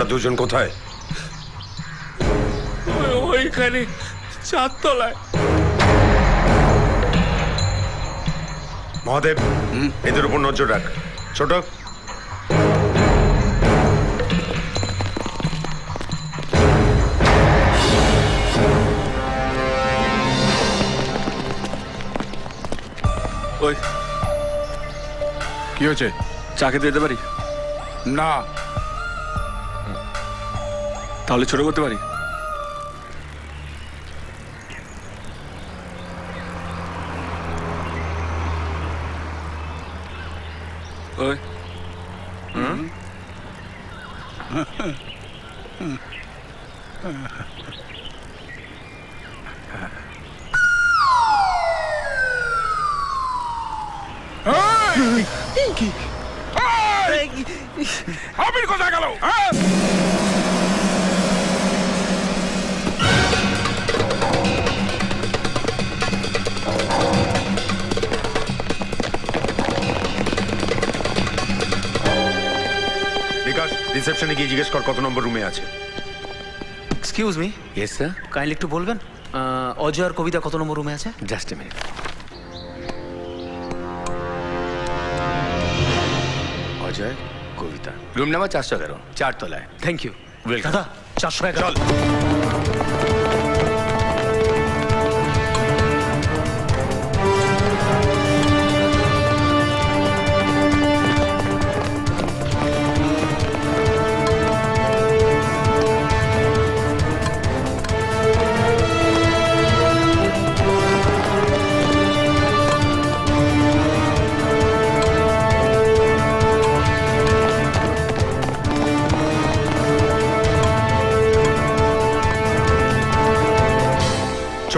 ওরা দুজন কোথায়? ওই- ওইখানে চারতলায়। মহাদেব এদের উপর নজর রাখ। ছোট। ওই। কি হয়েছে? চা খেতে দিতে পারি? না। তাহলে ছোট করতে পারি? ওই। আবির কোথায় গেল? হ্যাঁ? রিসেপশনে গিয়ে জিজ্ঞেস কর কত নম্বর রুমে আছে। Excuse me yes sir kindly একটু বলবেন? অজয় আর কবিতা কত নম্বর রুমে আছে? Just a minute Ajay Kabita. Room number চারশো এগারো চারতলায়। থ্যাংক ইউ ওয়েলকাম দাদা চারশো এগারো।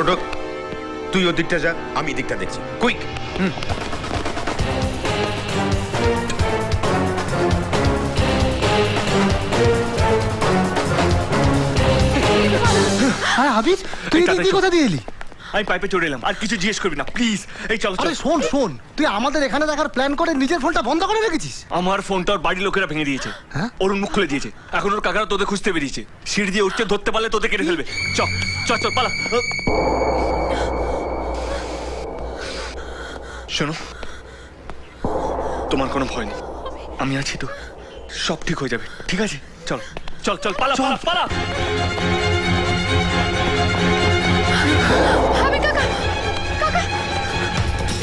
ছোট তুই ওর দিকটা যা আমি দিকটা দেখছি। কুইক হ্যাঁ হাবিজ তুই কোথায়। কোথা দিয়ে এলি? আমি পাইপে চড়ে এলাম। আর কিছু জিজ্ঞেস করবি না প্লিজ এই চলো চলো। আরে শোন শোন তুই আমাদের এখানে দেখার প্ল্যান করে নিজের ফোনটা বন্ধ করে রেখেছিস? আমার ফোনটা ওর বাড়ির লোকেরা ভেঙে দিয়েছে। হ্যাঁ? ওর মুখ খুলে দিয়েছে। এখন ওর কাকারা তোদের খুঁজতে বেরিয়েছে। সিঁড়ি দিয়ে উঠতে ধরতে পারলে তোদের কেটে ফেলবে। চ চ চল পালা। শোনো তোমার কোনো ভয় নেই। আমি আছি তো। সব ঠিক হয়ে যাবে। ঠিক আছে? চল চল চল পালা পালা পালা।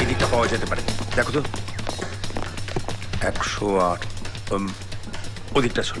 এই দিকটা পাওয়া যেতে পারে। দেখো তো। একশো আট ওদিকটা ছিল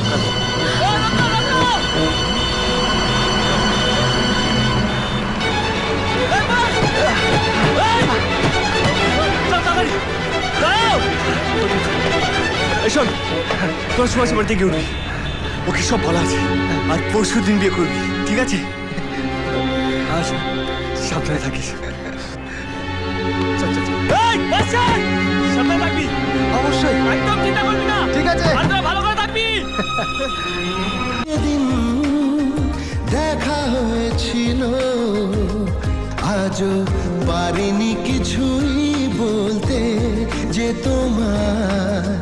শোন তোর সুভাষের বাড়িতে গিয়ে উঠবি। ওকে সব বলা আছে। আর পরশু দিন বিয়ে করবি ঠিক আছে? আর সাবধানে থাকিস। অবশ্যই। একদম চিন্তা করবি না। ঠিক আছে। ভালো করে থাকবি। সেদিন দেখা হয়েছিল আজও পারিনি কিছুই বলতে যে তোমার